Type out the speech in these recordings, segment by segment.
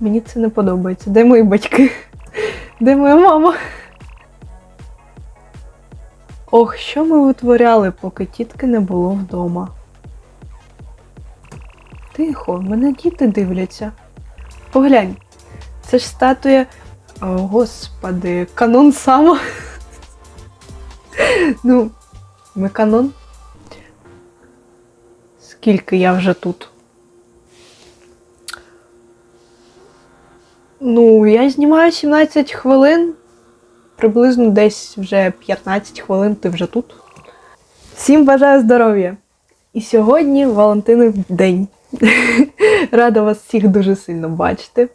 Мені це не подобається. Де мої батьки? Де моя мама? Ох, що ми витворяли, поки тітки не було вдома. Тихо, мене діти дивляться. Поглянь, це ж статуя. О, господи, канон сама. Ну, ми канон. Скільки я вже тут? Ну, я знімаю 17 хвилин. Приблизно десь вже 15 хвилин ти вже тут. Всім бажаю здоров'я! І сьогодні Валентинів день. Рада вас всіх дуже сильно бачити.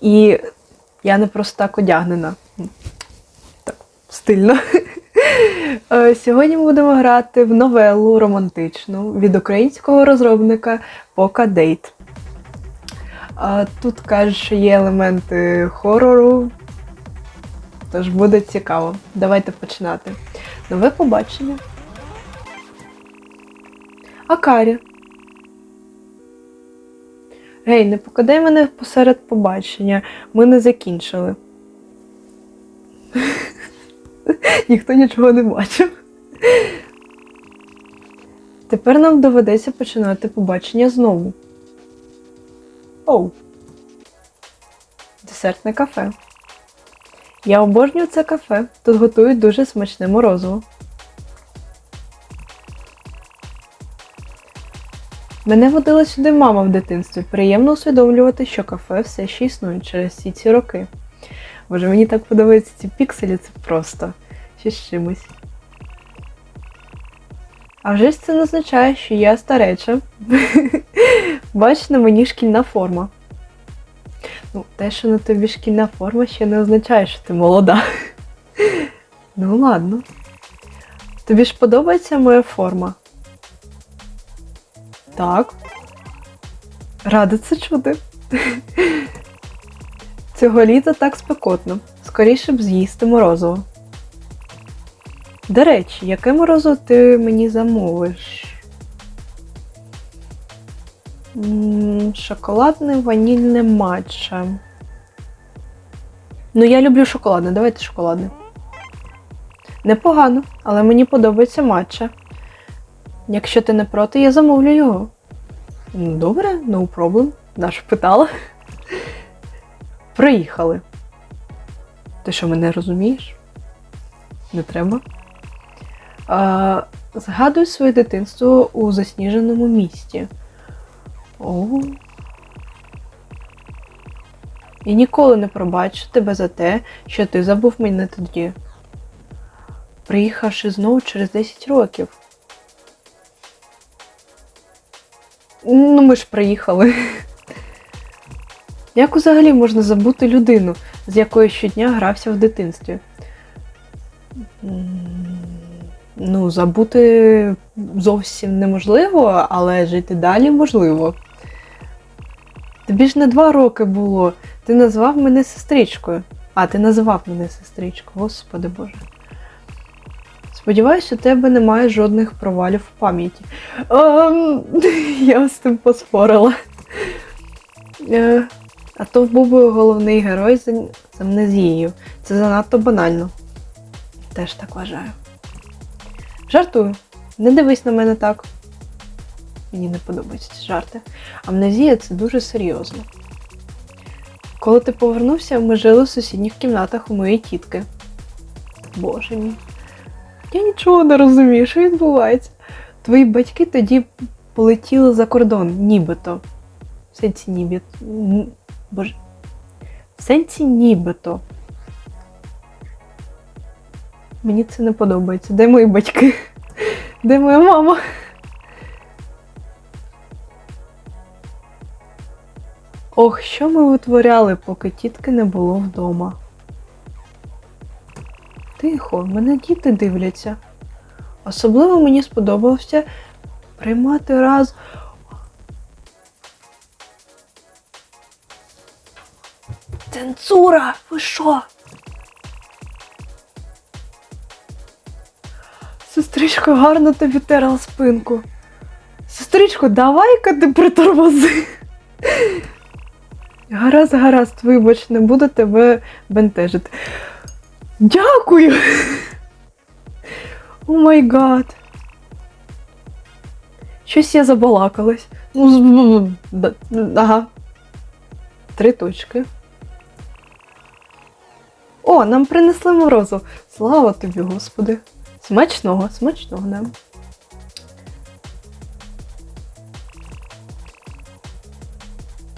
І я не просто так одягнена. Так, стильно. Е, Сьогодні ми будемо грати в новелу романтичну від українського розробника Poca Date. А Тут кажуть, що є елементи хорору, тож буде цікаво. Давайте починати. Нове побачення. Акарі. Гей, не покидай мене посеред побачення. Ми не закінчили. Ніхто нічого не бачив. Тепер нам доведеться починати побачення знову. Оу. Десертне кафе. Я обожнюю це кафе. Тут готують дуже смачне морозиво. Мене водила сюди мама в дитинстві. Приємно усвідомлювати, що кафе все ще існує через всі ці роки. Боже, мені так подобаються ці пікселі, це просто щось з чимось. А вже ж це не означає, що я стареча. Бач, на мені шкільна форма. Ну, те, що на тобі шкільна форма, ще не означає, що ти молода. Ну, ладно. Тобі ж подобається моя форма? Так. Рада це чути. Цього літа так спекотно. Скоріше б з'їсти морозиво. До речі, яке морозиво ти мені замовиш? Шоколадне ванільне матча. Ну, я люблю шоколадне, давайте шоколадне. Непогано, але мені подобається матча. Якщо ти не проти, я замовлю його. Ну, Добре, no problem. Наша питала. Приїхали. Ти що, мене розумієш? Не треба. А, згадуй своє дитинство у засніженому місті. О. І ніколи не пробачу тебе за те, що ти забув мене тоді. Приїхавши знову через 10 років. Ну, ми ж приїхали. Як взагалі можна забути людину, з якою щодня грався в дитинстві? Ну, забути зовсім неможливо, але жити далі можливо. Тобі ж не два роки було. Ти назвав мене сестричкою. А, ти називав мене сестричкою, господи Боже. Сподіваюсь, у тебе немає жодних провалів в пам'яті. Ем, я з тим поспорила. Е, а то був би головний герой з амнезією. Це занадто банально. Теж так вважаю. Жартую. Не дивись на мене так. Мені не подобаються ці жарти. Амнезія це дуже серйозно. Коли ти повернувся, ми жили в сусідніх кімнатах у моєї тітки. Боже мій. Я нічого не розумію, що відбувається. Твої батьки тоді полетіли за кордон, нібито. В сенсі нібито. Боже. В сенсі нібито. Мені це не подобається. Де мої батьки? Де моя мама? Ох, що ми витворяли, поки тітки не було вдома. Тихо, мене діти дивляться. Особливо мені сподобався приймати раз. Цензура! Ви що? Сестричко, гарно тобі терла спинку. Сестричко, давай-ка ти притормози. Гаразд, гаразд, вибач, не буду тебе бентежити. Дякую! О май гад. Щось я забалакалась. Ну, ага. Три точки. О, нам принесли морозу. Слава тобі, Господи. Смачного, смачного нам.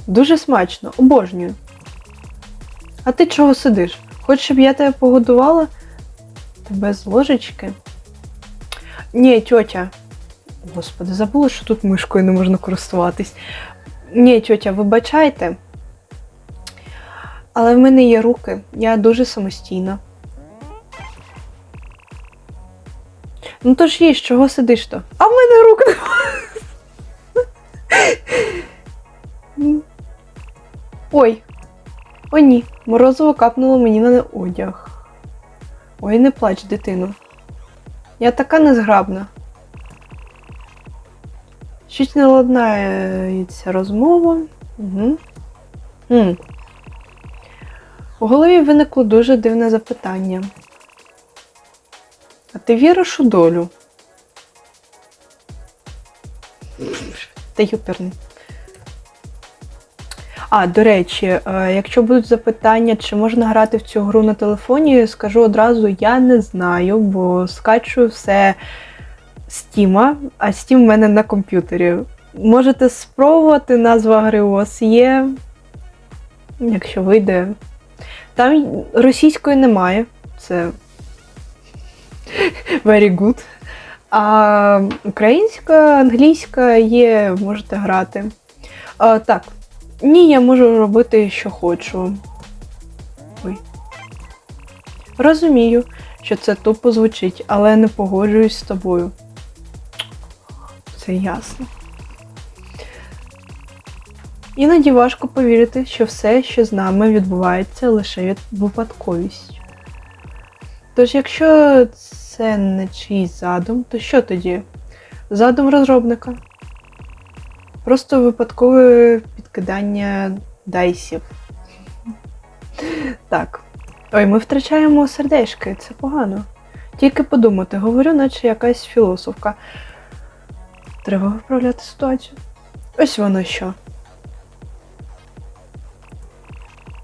Дуже смачно, обожнюю. А ти чого сидиш? Хочеш, щоб я тебе погодувала? Тебе з ложечки? Ні, тьотя. Господи, забула, що тут мишкою не можна користуватись. Ні, тьотя, вибачайте. Але в мене є руки, я дуже самостійна. Ну то ж їж, чого сидиш то? А в мене рук. Ой. О, ні. Морозиво капнуло мені на одяг. Ой, не плач, дитину. Я така незграбна. Щось не ладнається розмова. Угу. М. У голові виникло дуже дивне запитання. А ти віриш у долю? Та юперний. А, до речі, е, якщо будуть запитання, чи можна грати в цю гру на телефоні, скажу одразу, я не знаю, бо скачую все Стіма, а Steam в мене на комп'ютері. Можете спробувати, назва гри у вас є, якщо вийде. Там російської немає, це very good. А українська, англійська є, можете грати. А, так, ні, я можу робити, що хочу. Ой. Розумію, що це тупо звучить, але не погоджуюсь з тобою. Це ясно. Іноді важко повірити, що все, що з нами відбувається, лише від випадковість. Тож, якщо це не чийсь задум, то що тоді? Задум розробника. Просто випадкове підкидання дайсів. Так. Ой, ми втрачаємо сердечки, це погано. Тільки подумати, говорю, наче якась філософка. Треба виправляти ситуацію. Ось воно що.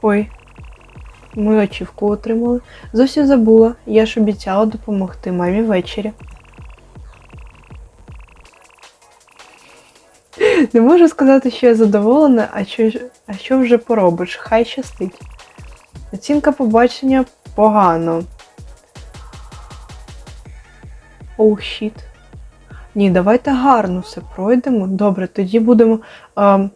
Ой, ми очівку отримали. Зовсім забула, я ж обіцяла допомогти мамі ввечері. Не можу сказати, що я задоволена, а що, а що вже поробиш? Хай щастить. Оцінка побачення погано. Оу, oh, щіт. Ні, давайте гарно все пройдемо. Добре, тоді будемо. А,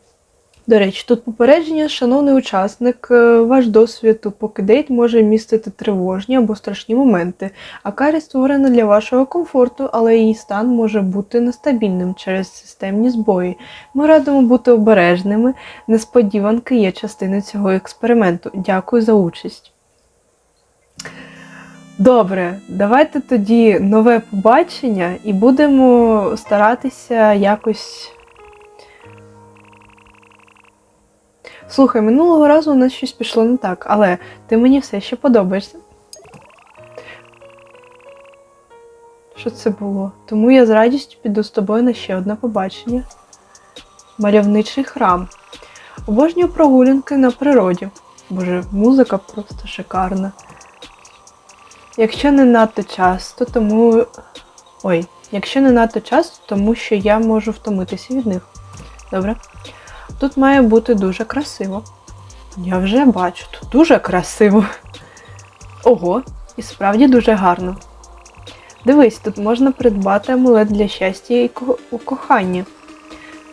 до речі, тут попередження, шановний учасник, е, ваш досвід у покидейт може містити тривожні або страшні моменти. Акарі створена для вашого комфорту, але її стан може бути нестабільним через системні збої. Ми радимо бути обережними. Несподіванки є частиною цього експерименту. Дякую за участь. Добре, давайте тоді нове побачення і будемо старатися якось. Слухай, минулого разу у нас щось пішло не так, але ти мені все ще подобаєшся. Що це було? Тому я з радістю піду з тобою на ще одне побачення. Мальовничий храм. Обожнюю прогулянки на природі. Боже, музика просто шикарна. Якщо не надто часто, тому. Ой, якщо не надто часто, тому що я можу втомитися від них. Добре. Тут має бути дуже красиво. Я вже бачу, тут дуже красиво. Ого, і справді дуже гарно. Дивись, тут можна придбати амулет для щастя і ко- у коханні.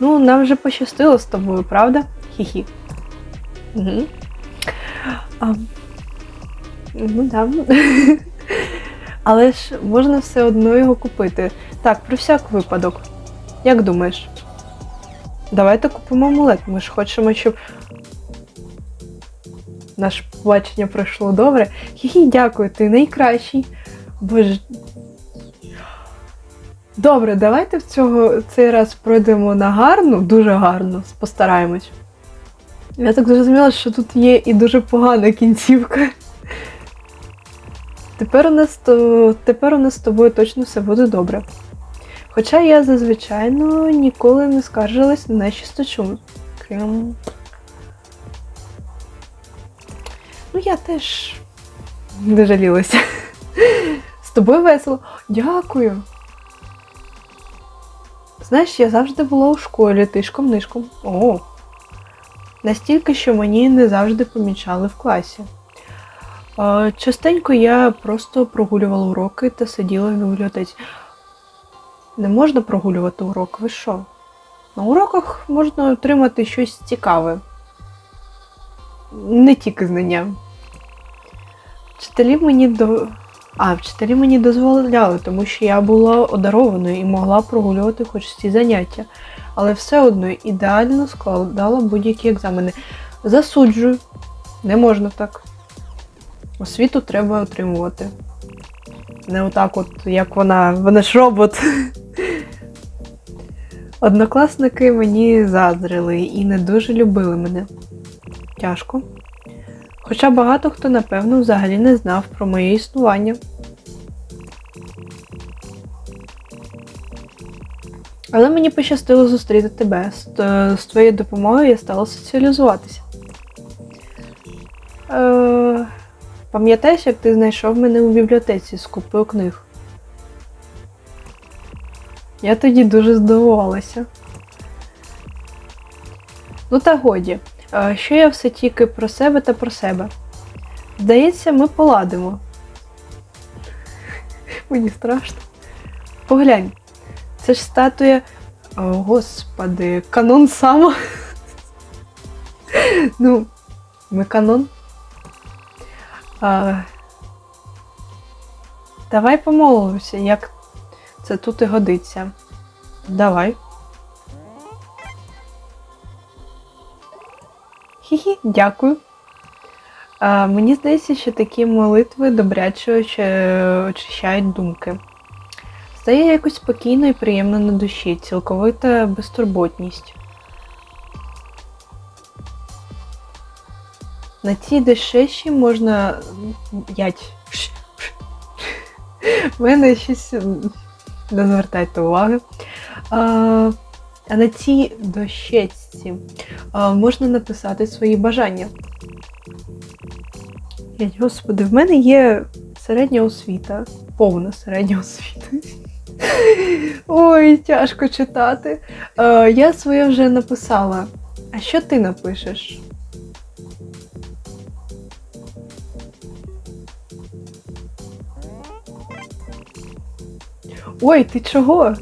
Ну, нам вже пощастило з тобою, правда? Хі-хі. Угу. А, ну да. Але ж можна все одно його купити. Так, про всяк випадок. Як думаєш? Давайте купимо амулет. Ми ж хочемо, щоб наше побачення пройшло добре. Хі-хі, дякую, ти найкращий. Боже. Добре, давайте в цього цей раз пройдемо на гарну, дуже гарно, постараємось. Я так зрозуміла, що тут є і дуже погана кінцівка. Тепер у нас тепер у нас з тобою точно все буде добре. Хоча я зазвичай ніколи не скаржилась на нечистоту. Крім. Ну, я теж не жалілася. З тобою весело. Дякую. Знаєш, я завжди була у школі тишком-нишком. О. Настільки, що мені не завжди помічали в класі. Е, Частенько я просто прогулювала уроки та сиділа в бібліотеці. Не можна прогулювати урок, ви що? На уроках можна отримати щось цікаве. Не тільки знання. Вчителі мені до. А, вчителі мені дозволяли, тому що я була одарованою і могла прогулювати хоч ці заняття. Але все одно ідеально складала будь-які екзамени. Засуджую. Не можна так. Освіту треба отримувати. Не отак, от, як вона, вона ж робот. Однокласники мені заздрили і не дуже любили мене. Тяжко. Хоча багато хто, напевно, взагалі не знав про моє існування. Але мені пощастило зустріти тебе. З, з твоєю допомогою я стала соціалізуватися. Е, пам'ятаєш, як ти знайшов мене у бібліотеці з купою книг? Я тоді дуже здивувалася. Ну та годі, що я все тільки про себе та про себе. Здається, ми поладимо. Мені страшно. Поглянь, це ж статуя. О, господи, канон сама. ну, ми канон. А, давай помолимося, як це тут і годиться. Давай. Хі-хі, дякую. А, мені здається, що такі молитви добряче очищають думки. Стає якось спокійно і приємно на душі, цілковита безтурботність. На цій дешеші можна. Ять. В мене щось не звертайте уваги. А, а на цій дощечці можна написати свої бажання. Ять, Господи, в мене є середня освіта, повна середня освіта. Ой, тяжко читати. Я своє вже написала. А що ти напишеш? Ой, ти чого?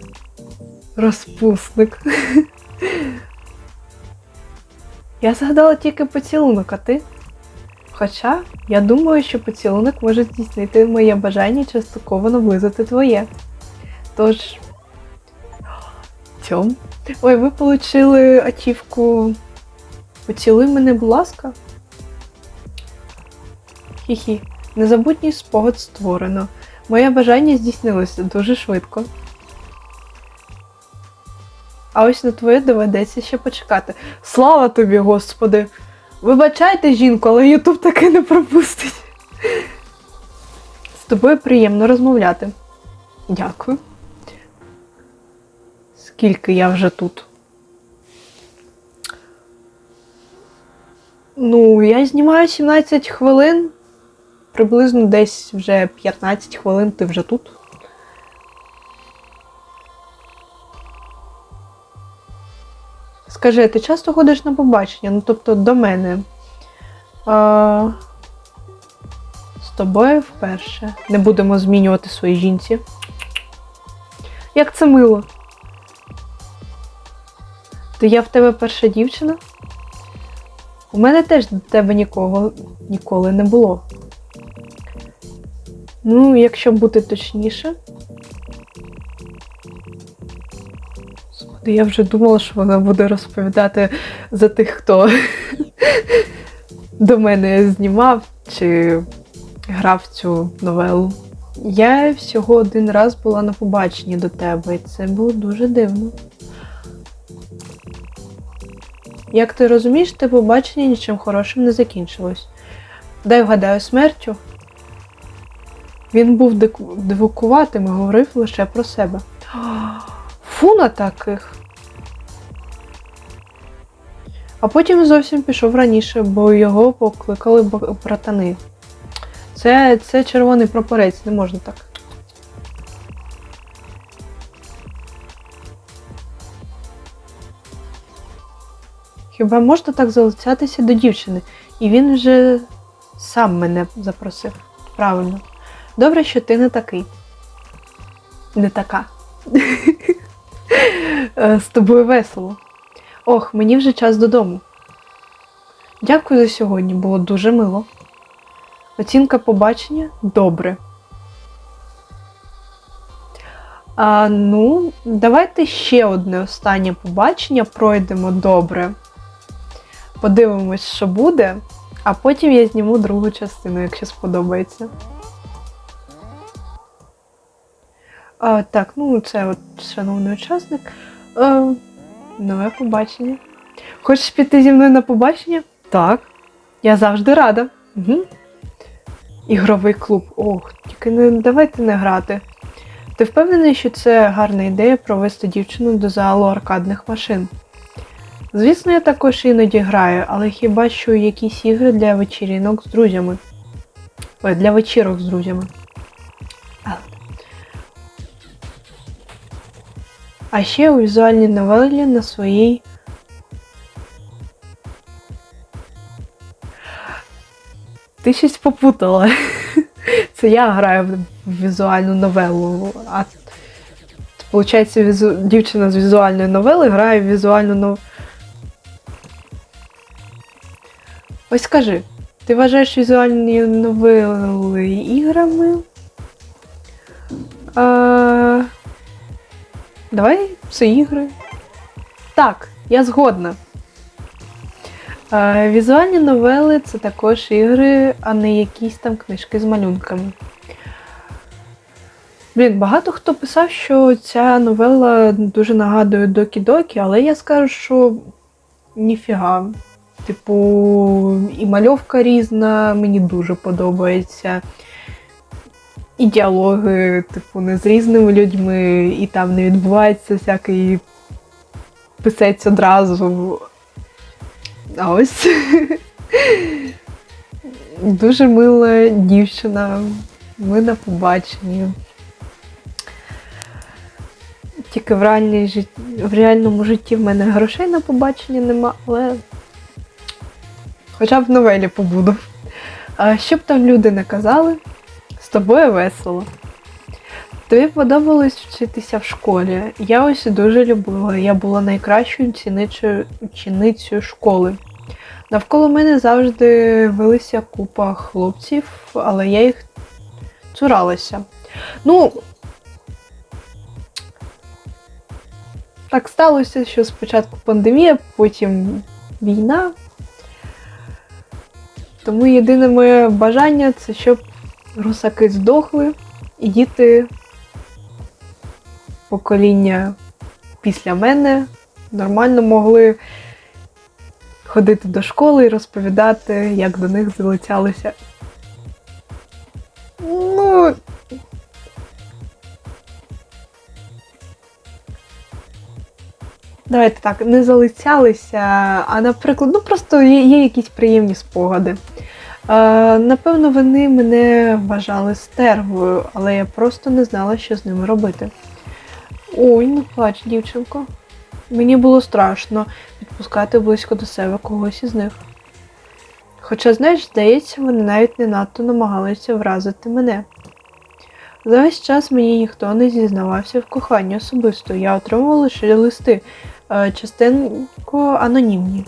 Розпусник. Я згадала тільки поцілунок, а ти? Хоча я думаю, що поцілунок може здійснити моє бажання частково наблизити твоє. Тож. Тьом. Ой, ви отримали ачівку. Поцілуй мене, будь ласка. Хі-хі. Незабутній спогад створено. Моє бажання здійснилося дуже швидко. А ось на твоє доведеться ще почекати. Слава тобі, Господи! Вибачайте, жінку, але Ютуб таки не пропустить. З тобою приємно розмовляти. Дякую. Скільки я вже тут? Ну, я знімаю 17 хвилин. Приблизно десь вже 15 хвилин ти вже тут. Скажи, ти часто ходиш на побачення? Ну, тобто до мене. А, з тобою вперше. Не будемо змінювати свої жінці. Як це мило. То я в тебе перша дівчина? У мене теж до тебе нікого ніколи не було. Ну, якщо бути точніше. Я вже думала, що вона буде розповідати за тих, хто до мене знімав чи грав цю новелу. Я всього один раз була на побаченні до тебе, і це було дуже дивно. Як ти розумієш, те побачення нічим хорошим не закінчилось. Дай вгадаю смертю. Він був дивукуватим і говорив лише про себе. Фу на таких. А потім зовсім пішов раніше, бо його покликали братани. Це, це червоний прапорець, не можна так. Хіба можна так залицятися до дівчини? І він вже сам мене запросив. Правильно. Добре, що ти не такий. Не така. Е, З тобою весело. Ох, мені вже час додому. Дякую за сьогодні, було дуже мило. Оцінка побачення добре. А, ну, давайте ще одне останнє побачення пройдемо добре. Подивимось, що буде, а потім я зніму другу частину, якщо сподобається. А, так, ну це от шановний учасник. А, нове побачення. Хочеш піти зі мною на побачення? Так. Я завжди рада. Угу. Ігровий клуб. Ох, тільки не давайте не грати. Ти впевнений, що це гарна ідея провести дівчину до залу аркадних машин? Звісно, я також іноді граю, але хіба що якісь ігри для вечірінок з друзями. Ой, для вечірок з друзями. А ще у візуальній новелі на своїй. Ти щось попутала. Це я граю в візуальну новелу, а виходить, візу... дівчина з візуальної новели грає в візуальну новелу. Ось скажи, ти вважаєш візуальні новели іграми? А... Давай це ігри. Так, я згодна. Е, Візуальні новели це також ігри, а не якісь там книжки з малюнками. Блін, багато хто писав, що ця новела дуже нагадує Докі-Докі, але я скажу, що ніфіга. Типу, і мальовка різна, мені дуже подобається. І діалоги, типу, не з різними людьми, і там не відбувається всякий писець одразу. А ось дуже мила дівчина. Ми на побаченні. Тільки в, реальній в реальному житті в мене грошей на побачення нема, але хоча б в новелі побуду. А що б там люди не казали, тобою весело. Тобі подобалось вчитися в школі. Я ось дуже любила. Я була найкращою ученицею, школи. Навколо мене завжди велися купа хлопців, але я їх цуралася. Ну, так сталося, що спочатку пандемія, потім війна. Тому єдине моє бажання це щоб русаки здохли і діти покоління після мене нормально могли ходити до школи і розповідати, як до них залицялися. Ну. Давайте так, не залицялися, а наприклад, ну просто є, є якісь приємні спогади. Напевно, вони мене вважали стервою, але я просто не знала, що з ними робити. Ой, не плач, дівчинко. Мені було страшно підпускати близько до себе когось із них. Хоча, знаєш, здається, вони навіть не надто намагалися вразити мене. За весь час мені ніхто не зізнавався в коханні особисто. Я отримувала лише листи, е, частенько анонімні.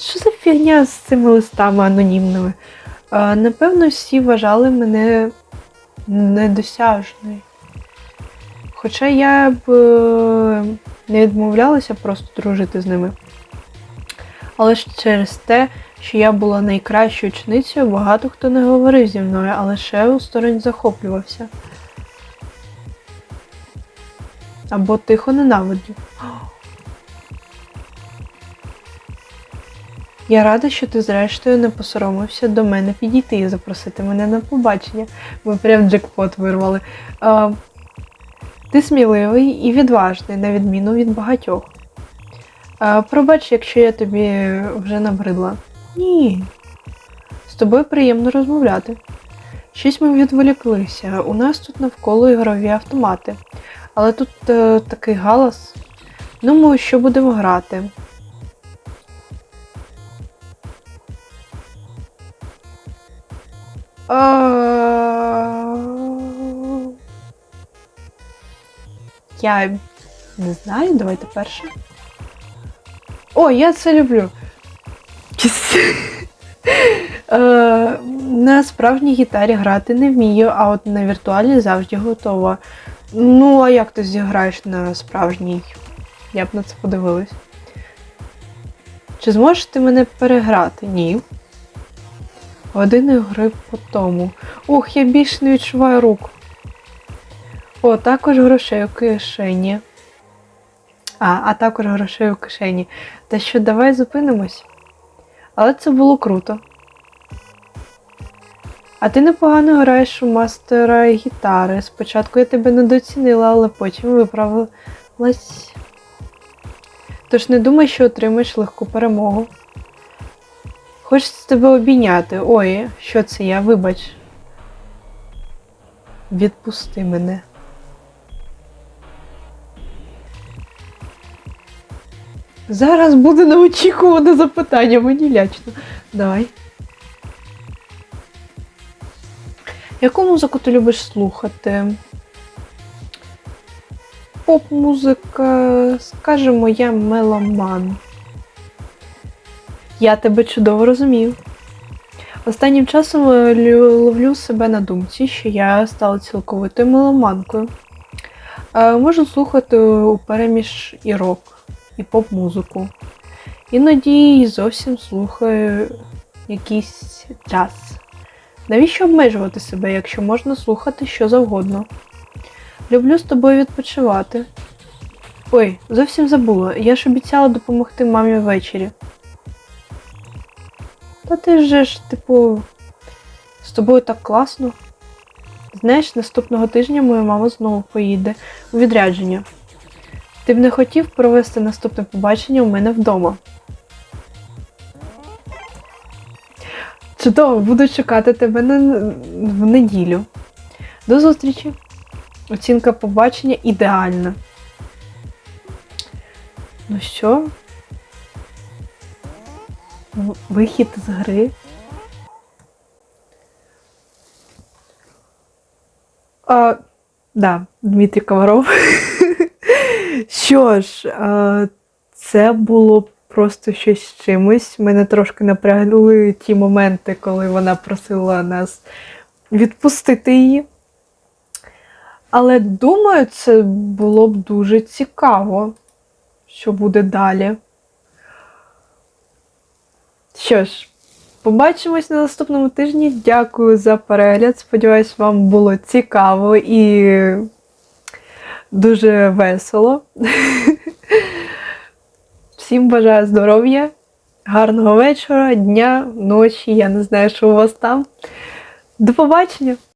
Що за фігня з цими листами анонімними? Напевно, всі вважали мене недосяжною. Хоча я б е, не відмовлялася просто дружити з ними. Але ж через те, що я була найкращою ученицею, багато хто не говорив зі мною, а лише у стороні захоплювався. Або тихо ненавидів. Я рада, що ти зрештою не посоромився до мене підійти і запросити мене на побачення. Ми прям джекпот вирвали. А, ти сміливий і відважний, на відміну від багатьох. А, пробач, якщо я тобі вже набридла. Ні. З тобою приємно розмовляти. Щось ми відволіклися. У нас тут навколо ігрові автомати. Але тут е, такий галас. Думаю, що будемо грати. Я не знаю, давайте перше. О, я це люблю. Е, На справжній гітарі грати не вмію, а от на віртуальній завжди готова. Ну, а як ти зіграєш на справжній? Я б на це подивилась. Чи зможеш ти мене переграти? Ні. Години гри по тому. Ух, я більше не відчуваю рук. О, також грошей у кишені. А, а також грошей у кишені. Та що, давай зупинимось. Але це було круто. А ти непогано граєш у мастера гітари. Спочатку я тебе недооцінила, але потім виправилась. Тож не думай, що отримаєш легку перемогу. Хочеться тебе обійняти. Ой, що це я, вибач. Відпусти мене. Зараз буде неочікуване запитання, мені лячно. Давай. Яку музику ти любиш слухати? Поп-музика, скажімо, я меломан. Я тебе чудово розумію. Останнім часом е, ловлю себе на думці, що я стала цілковитою меломанкою. Е, Можу слухати у переміж і рок, і поп-музику. Іноді зовсім слухаю якийсь джаз. Навіщо обмежувати себе, якщо можна слухати що завгодно? Люблю з тобою відпочивати. Ой, зовсім забула. Я ж обіцяла допомогти мамі ввечері. Та ти ж, типу, з тобою так класно. Знаєш, наступного тижня моя мама знову поїде у відрядження. Ти б не хотів провести наступне побачення у мене вдома. Чудово, буду чекати тебе в неділю. До зустрічі! Оцінка побачення ідеальна. Ну що? Вихід з гри. А, да, Дмитрій Комаров. Що ж, а, це було просто щось з чимось. Мене трошки напрягли ті моменти, коли вона просила нас відпустити її. Але думаю, це було б дуже цікаво, що буде далі. Що ж, побачимось на наступному тижні. Дякую за перегляд. Сподіваюсь, вам було цікаво і дуже весело. Всім бажаю здоров'я, гарного вечора, дня, ночі. Я не знаю, що у вас там. До побачення!